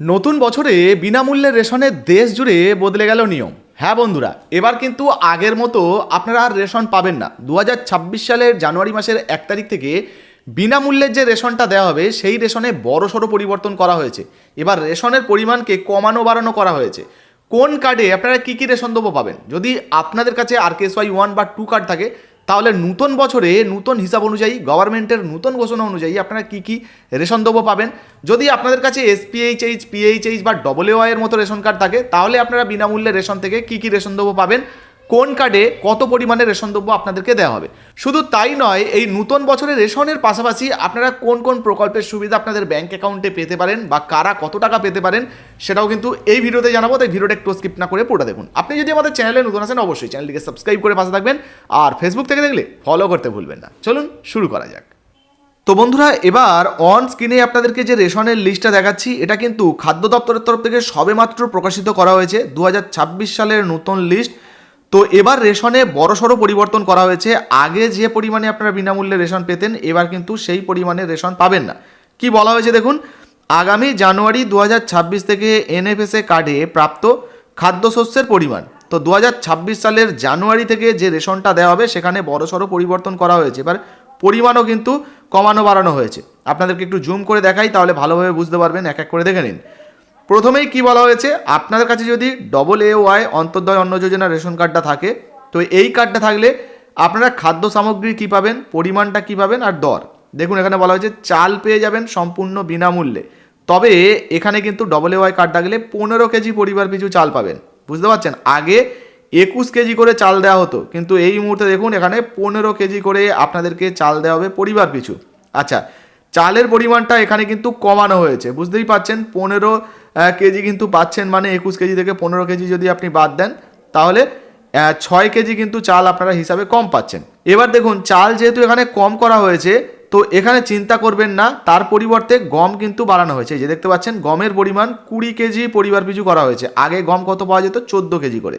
নতুন বছরে বিনামূল্যে রেশনের দেশ জুড়ে বদলে গেল নিয়ম। হ্যাঁ বন্ধুরা, এবার কিন্তু আগের মতো আপনারা আর রেশন পাবেন না। দু হাজার ছাব্বিশ সালের জানুয়ারি মাসের এক তারিখ থেকে বিনামূল্যের যে রেশনটা দেওয়া হবে, সেই রেশনে বড়সড় পরিবর্তন করা হয়েছে। এবার রেশনের পরিমাণকে কমানো বাড়ানো করা হয়েছে। কোন কার্ডে আপনারা কী কী রেশন দেবো পাবেন? যদি আপনাদের কাছে R K S Y one বা টু কার্ড থাকে তাহলে নূতন বছরে নূতন হিসাব অনুযায়ী গভর্নমেন্টের নতুন ঘোষণা অনুযায়ী আপনারা কি কি রেশন দেবো পাবেন? যদি আপনাদের কাছে এসপিএইচএইচ পিএইচএইচ বা ডবল এর মতো রেশন কার্ড থাকে, তাহলে আপনারা বিনামূল্যে রেশন থেকে কি কি রেশন দেবো পাবেন? কোন কার্ডে কত পরিমাণে রেশন দ্রব্য আপনাদেরকে দেওয়া হবে? শুধু তাই নয়, এই নতুন বছরের রেশনের পাশাপাশি আপনারা কোন কোন প্রকল্পের সুবিধা আপনাদের ব্যাংক অ্যাকাউন্টে পেতে পারেন বা কারা কত টাকা পেতে পারেন, সেটাও কিন্তু এই ভিডিওতে জানাব, তাই ভিডিওটা একটু স্কিপ না করে পুরোটা দেখুন। আপনি যদি আমাদের চ্যানেলে নতুন আসেন অবশ্যই চ্যানেলটিকে সাবস্ক্রাইব করে পাশে থাকবেন আর ফেসবুক থেকে দেখলে ফলো করতে ভুলবেন না। চলুন শুরু করা যাক। তো বন্ধুরা, এবার অন স্ক্রিনে আপনাদেরকে যে রেশনের লিস্টটা দেখাচ্ছি, এটা কিন্তু খাদ্য দপ্তরের তরফ থেকে সবেমাত্র প্রকাশিত করা হয়েছে। দু হাজার ছাব্বিশ সালের নতুন লিস্ট তো এবার রেশনে বড়সড় পরিবর্তন করা হয়েছে। আগে যে পরিমাণে আপনারা বিনামূল্যে রেশন পেতেন, এবার কিন্তু সেই পরিমাণে রেশন পাবেন না। কি বলা হয়েছে দেখুন? আগামী জানুয়ারি দু হাজার ছাব্বিশ থেকে এনএফএসএ কার্ডে প্রাপ্ত খাদ্যশস্যের পরিমাণ। তো দু হাজার ছাব্বিশ সালের জানুয়ারি থেকে যে রেশনটা দেওয়া হবে, সেখানে বড়সড় পরিবর্তন করা হয়েছে। এবার পরিমাণও কিন্তু কমানো বাড়ানো হয়েছে। আপনাদেরকে একটু জুম করে দেখাই, তাহলে ভালোভাবে বুঝতে পারবেন। এক এক করে দেখে নিন। প্রথমেই কি বলা হয়েছে? আপনাদের কাছে যদি ডবল এ ওয়াই অন্তর্দয় অন্ন যোজনা রেশন কার্ডটা থাকে, তো এই কার্ডটা থাকলে আপনারা খাদ্য সামগ্রী কী পাবেন, পরিমাণটা কী পাবেন আর দর? দেখুন, এখানে বলা হয়েছে চাল পেয়ে যাবেন সম্পূর্ণ বিনামূল্যে। তবে এখানে কিন্তু ডবল এ ওয়াই কার্ড থাকলে পনেরো কেজি পরিবার পিছু চাল পাবেন। বুঝতে পারছেন? আগে একুশ কেজি করে চাল দেওয়া হতো, কিন্তু এই মুহূর্তে দেখুন, এখানে পনেরো কেজি করে আপনাদেরকে চাল দেওয়া হবে পরিবার পিছু। আচ্ছা চালের পরিমাণটা এখানে কিন্তু কমানো হয়েছে। বুঝতেই পাচ্ছেন, পনেরো কেজি কিন্তু পাচ্ছেন মানে একুশ কেজি থেকে পনেরো কেজি যদি আপনি বাদ দেন, তাহলে ছয় কেজি কিন্তু চাল আপনারা হিসাবে কম পাচ্ছেন। এবার দেখুন, চাল যেহেতু এখানে কম করা হয়েছে, তো এখানে চিন্তা করবেন না, তার পরিবর্তে গম কিন্তু বাড়ানো হয়েছে। যে দেখতে পাচ্ছেন, গমের পরিমাণ কুড়ি কেজি পরিবার পিছু করা হয়েছে। আগে গম কত পাওয়া যেত? চোদ্দ কেজি করে।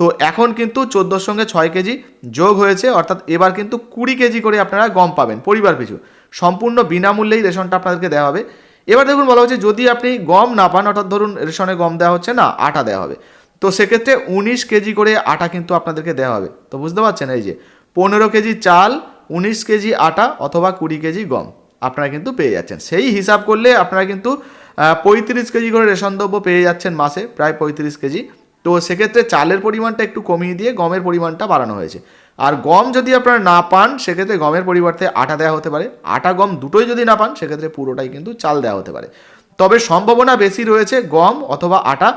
তো এখন কিন্তু চোদ্দোর সঙ্গে ছয় কেজি যোগ হয়েছে, অর্থাৎ এবার কিন্তু কুড়ি কেজি করে আপনারা গম পাবেন পরিবার পিছু। সম্পূর্ণ বিনামূল্যেই রেশনটা আপনাদেরকে দেওয়া হবে। এবার দেখুন বলা হচ্ছে যদি আপনি গম না পান, অর্থাৎ ধরুন রেশনে গম দেওয়া হচ্ছে না, আটা দেওয়া হবে। তো সেক্ষেত্রে উনিশ কেজি করে আটা কিন্তু আপনাদেরকে দেওয়া হবে। তো বুঝতে পারছেন এই যে, পনেরো কেজি চাল, উনিশ কেজি আটা অথবা কুড়ি কেজি গম আপনারা কিন্তু পেয়ে যাচ্ছেন। সেই হিসাব করলে আপনারা কিন্তু পঁয়ত্রিশ কেজি করে রেশন দ্রব্য পেয়ে যাচ্ছেন মাসে, প্রায় পঁয়ত্রিশ কেজি। তো সেক্ষেত্রে চালের পরিমাণটা একটু কমিয়ে দিয়ে গমের পরিমাণটা বাড়ানো হয়েছে। আর গম যদি আপনারা না পান, সেক্ষেত্রে গমের পরিবর্তে আটা দেওয়া হতে পারে। আটা গম দুটোই যদি না পান, সেক্ষেত্রে পুরোটাই কিন্তু চাল দেওয়া হতে পারে। তবে সম্ভাবনা বেশি রয়েছে গম অথবা আটা,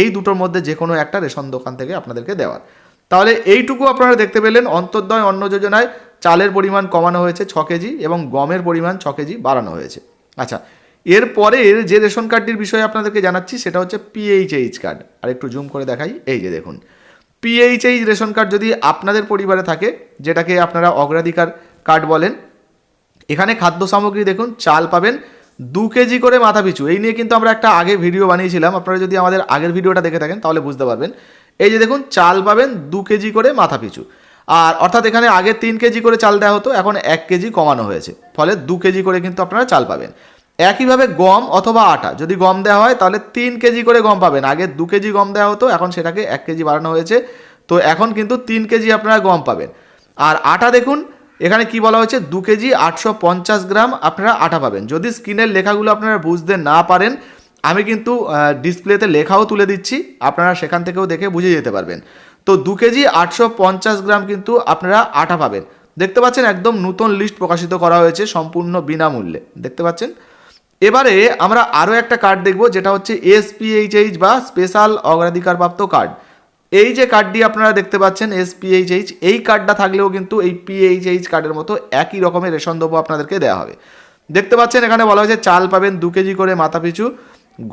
এই দুটোর মধ্যে যে কোনো একটা রেশন দোকান থেকে আপনাদেরকে দেওয়ার। তাহলে এইটুকু আপনারা দেখতে পেলেন অন্তর্দয় অন্ন যোজনায় চালের পরিমাণ কমানো হয়েছে ছ কেজি এবং গমের পরিমাণ ছ কেজি বাড়ানো হয়েছে। আচ্ছা এরপরের যে রেশন কার্ডটির বিষয়ে আপনাদেরকে জানাচ্ছি, সেটা হচ্ছে পিএইচএইচ কার্ড আর একটু জুম করে দেখাই। এই যে দেখুন পিএইচএইচ রেশন কার্ড যদি আপনাদের পরিবারে থাকে, যেটাকে আপনারা অগ্রাধিকার কার্ড বলেন, এখানে খাদ্য সামগ্রী দেখুন, চাল পাবেন দু কেজি করে মাথা পিছু। এই নিয়ে কিন্তু আমরা একটা আগে ভিডিও বানিয়েছিলাম। আপনারা যদি আমাদের আগের ভিডিওটা দেখে থাকেন, তাহলে বুঝতে পারবেন। এই যে দেখুন, চাল পাবেন দু কেজি করে মাথা পিছু। আর অর্থাৎ এখানে আগে তিন কেজি করে চাল দেওয়া হতো, এখন এক কেজি কমানো হয়েছে। ফলে দু কেজি করে কিন্তু আপনারা চাল পাবেন। একইভাবে গম অথবা আটা, যদি গম দেওয়া হয় তাহলে তিন কেজি করে গম পাবেন। আগে দু কেজি গম দেওয়া হতো, এখন সেটাকে এক কেজি বাড়ানো হয়েছে। তো এখন কিন্তু তিন কেজি আপনারা গম পাবেন। আর আটা দেখুন, এখানে কি বলা হয়েছে? দু কেজি আটশো পঞ্চাশ গ্রাম আপনারা আটা পাবেন। যদি স্ক্রিনের লেখাগুলো আপনারা বুঝতে না পারেন, আমি কিন্তু ডিসপ্লেতে লেখাও তুলে দিচ্ছি। আপনারা সেখান থেকেও দেখে বুঝে যেতে পারবেন। তো দু কেজি আটশো পঞ্চাশ গ্রাম কিন্তু আপনারা আটা পাবেন। দেখতে পাচ্ছেন একদম নতুন লিস্ট প্রকাশিত করা হয়েছে সম্পূর্ণ বিনামূল্যে। দেখতে পাচ্ছেন? এবারে আমরা আরও একটা কার্ড দেখব, যেটা হচ্ছে এসপিএইচএইচ বা স্পেশাল অগ্রাধিকারপ্রাপ্ত কার্ড এই যে কার্ডটি আপনারা দেখতে পাচ্ছেন এসপিএইচএইচ এই কার্ডটা থাকলেও কিন্তু এই পিএইচএইচ কার্ডের মতো একই রকমের রেশন দ্রব্য আপনাদেরকে দেওয়া হবে। দেখতে পাচ্ছেন, এখানে বলা হয়েছে চাল পাবেন দু কেজি করে মাথা পিছু,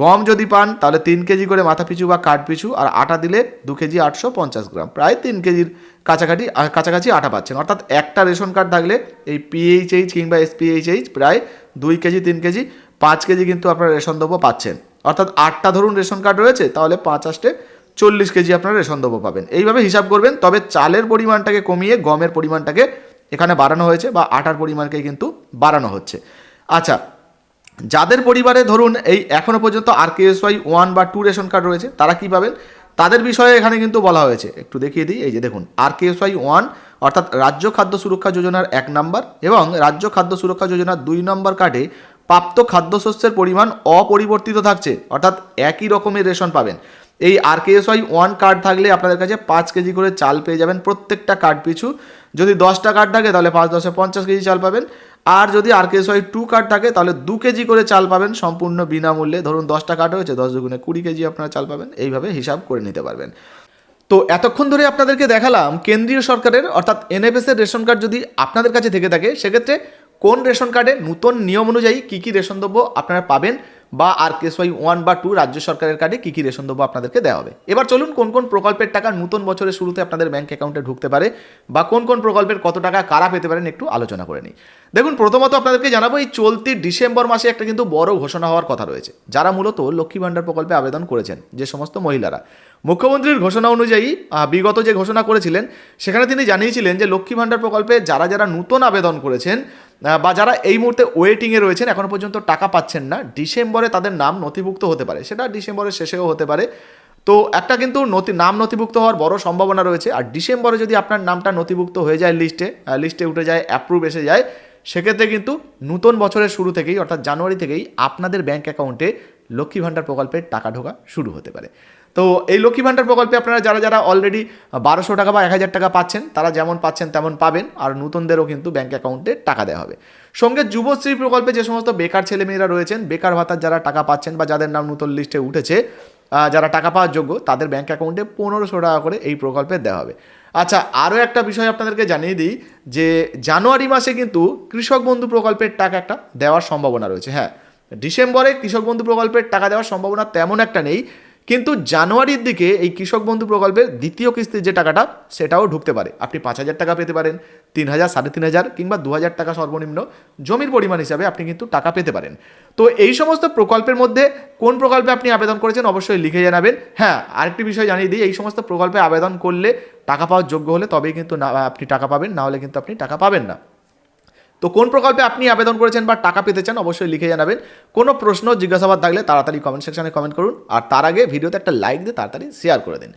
গম যদি পান তাহলে তিন কেজি করে মাথা পিছু বা কাঠ পিছু, আর আটা দিলে দু কেজি আটশো পঞ্চাশ গ্রাম। প্রায় তিন কেজির কাছাকাছি কাছাকাছি আটা পাচ্ছেন। অর্থাৎ একটা রেশন কার্ড থাকলে এই পিএইচএইচ কিংবা এসপিএইচএইচ প্রায় দুই কেজি, তিন কেজি পাঁচ কেজি কিন্তু আপনারা রেশন দ্রব্য পাচ্ছেন। অর্থাৎ আটটা ধরুন রেশন কার্ড রয়েছে, তাহলে পাঁচ আষ্টে চল্লিশ কেজি আপনারা রেশন দ্রব্য পাবেন। এইভাবে হিসাব করবেন, তবে চালের পরিমাণটাকে কমিয়ে গমের পরিমাণটাকে এখানে বাড়ানো হয়েছে বা আটার পরিমাণকে কিন্তু বাড়ানো হচ্ছে। আচ্ছা যাদের পরিবারে ধরুন এই এখনও পর্যন্ত আর ওয়াই ওয়ান বা টু রেশন কার্ড রয়েছে, তারা কি পাবেন? তাদের বিষয়ে এখানে কিন্তু বলা হয়েছে, একটু দেখিয়ে দিই, এই যে দেখুন, আর ওয়াই ওয়ান অর্থাৎ রাজ্য খাদ্য সুরক্ষা যোজনার এক নম্বর এবং রাজ্য খাদ্য সুরক্ষা যোজনার দুই নম্বর কার্ডে প্রাপ্ত খাদ্যশস্যের পরিমাণ অপরিবর্তিত থাকছে, অর্থাৎ একই রকমের রেশন পাবেন। এই আর ওয়াই ওয়ান কার্ড থাকলে আপনাদের কাছে পাঁচ কেজি করে চাল পেয়ে যাবেন প্রত্যেকটা কার্ড পিছু। যদি দশটা কার্ড থাকে, তাহলে পাঁচ দশে পঞ্চাশ কেজি চাল পাবেন। আর যদি আর ওয়াই টু কার্ড থাকে, তাহলে দু কেজি করে চাল পাবেন সম্পূর্ণ বিনামূল্যে। ধরুন দশটা কার্ড হয়েছে, দশ দুগুণে কুড়ি কেজি আপনারা চাল পাবেন। এইভাবে হিসাব করে নিতে পারবেন। তো এতক্ষণ ধরে আপনাদেরকে দেখালাম, কেন্দ্রীয় সরকারের, অর্থাৎ এনএফএস এর রেশন কার্ড যদি আপনাদের কাছে থেকে থাকে, সেক্ষেত্রে কোন রেশন কার্ডে নতুন নিয়ম অনুযায়ী কী কী রেশন দ্রব্য আপনারা পাবেন বা R K S Y one বা টু রাজ্য সরকারের কার্ডে কী কী রেশন দ্রব্য আপনাদেরকে দেওয়া হবে? এবার চলুন কোন কোন প্রকল্পের টাকা নতুন বছরের শুরুতে আপনাদের ব্যাংক অ্যাকাউন্টে ঢুকতে পারে বা কোন কোন প্রকল্পের কত টাকা কারা পেতে পারেন একটু আলোচনা করে নিই। দেখুন, প্রথমত আপনাদেরকে জানাব, এই চলতি ডিসেম্বর মাসে একটা কিন্তু বড় ঘোষণা হওয়ার কথা রয়েছে। যারা মূলত লক্ষ্মী ভাণ্ডার প্রকল্পে আবেদন করেছেন, যে সমস্ত মহিলারা। মুখ্যমন্ত্রীর ঘোষণা অনুযায়ী বিগত যে ঘোষণা করেছিলেন, সেখানে তিনি জানিয়েছিলেন যে লক্ষ্মী ভাণ্ডার প্রকল্পে যারা যারা নতুন আবেদন করেছেন বা যারা এই মুহূর্তে ওয়েটিংয়ে রয়েছেন এখনও পর্যন্ত টাকা পাচ্ছেন না, ডিসেম্বরে তাদের নাম নথিভুক্ত হতে পারে। সেটা ডিসেম্বরের শেষেও হতে পারে। তো একটা কিন্তু নথি, নাম নথিভুক্ত হওয়ার বড় সম্ভাবনা রয়েছে। আর ডিসেম্বরে যদি আপনার নামটা নথিভুক্ত হয়ে যায় লিস্টে লিস্টে উঠে যায় অ্যাপ্রুভ এসে যায়, সেক্ষেত্রে কিন্তু নতুন বছরের শুরু থেকেই, অর্থাৎ জানুয়ারি থেকেই আপনাদের ব্যাঙ্ক অ্যাকাউন্টে লক্ষ্মী ভাণ্ডার প্রকল্পের টাকা ঢোকা শুরু হতে পারে। তো এই লক্ষ্মী ভাণ্ডার প্রকল্পে আপনারা যারা যারা অলরেডি বারোশো টাকা বা এক হাজার টাকা পাচ্ছেন, তারা যেমন পাচ্ছেন তেমন পাবেন, আর নতুনদেরও কিন্তু ব্যাঙ্ক অ্যাকাউন্টে টাকা দেওয়া হবে। সঙ্গে যুবশ্রী প্রকল্পে যে সমস্ত বেকার ছেলেমেয়েরা রয়েছেন, বেকার ভাতার যারা টাকা পাচ্ছেন বা যাদের নাম নতুন লিস্টে উঠেছে যারা টাকা পাওয়ার যোগ্য, তাদের ব্যাঙ্ক অ্যাকাউন্টে পনেরোশো টাকা করে এই প্রকল্পে দেওয়া হবে। আচ্ছা আরও একটা বিষয় আপনাদেরকে জানিয়ে দিই, যে জানুয়ারি মাসে কিন্তু কৃষক বন্ধু প্রকল্পের টাকা একটা দেওয়ার সম্ভাবনা রয়েছে। হ্যাঁ ডিসেম্বরে কৃষক বন্ধু প্রকল্পের টাকা দেওয়ার সম্ভাবনা তেমন একটা নেই কিন্তু জানুয়ারির দিকে এই কৃষক বন্ধু প্রকল্পের দ্বিতীয় কিস্তির যে টাকাটা, সেটাও ঢুকতে পারে। আপনি পাঁচ হাজার টাকা পেতে পারেন, তিন হাজার, সাড়ে তিন হাজার কিংবা দু হাজার টাকা সর্বনিম্ন জমির পরিমাণ হিসাবে আপনি কিন্তু টাকা পেতে পারেন। তো এই সমস্ত প্রকল্পের মধ্যে কোন প্রকল্পে আপনি আবেদন করেছেন অবশ্যই লিখে জানাবেন। হ্যাঁ আরেকটি বিষয় জানিয়ে দিই, এই সমস্ত প্রকল্পে আবেদন করলে টাকা পাওয়ার যোগ্য হলে তবেই কিন্তু না, আপনি টাকা পাবেন, না হলে কিন্তু আপনি টাকা পাবেন না। তো কোন প্রকল্পে আপনি আবেদন করেছেন বা টাকা পেতে চান অবশ্যই লিখে জানাবেন। কোনো প্রশ্ন, জিজ্ঞাসাবাদ থাকলে তাড়াতাড়ি কমেন্ট সেকশনে কমেন্ট করুন। আর তার আগে ভিডিওতে একটা লাইক দিয়ে তাড়াতাড়ি শেয়ার করে দিন।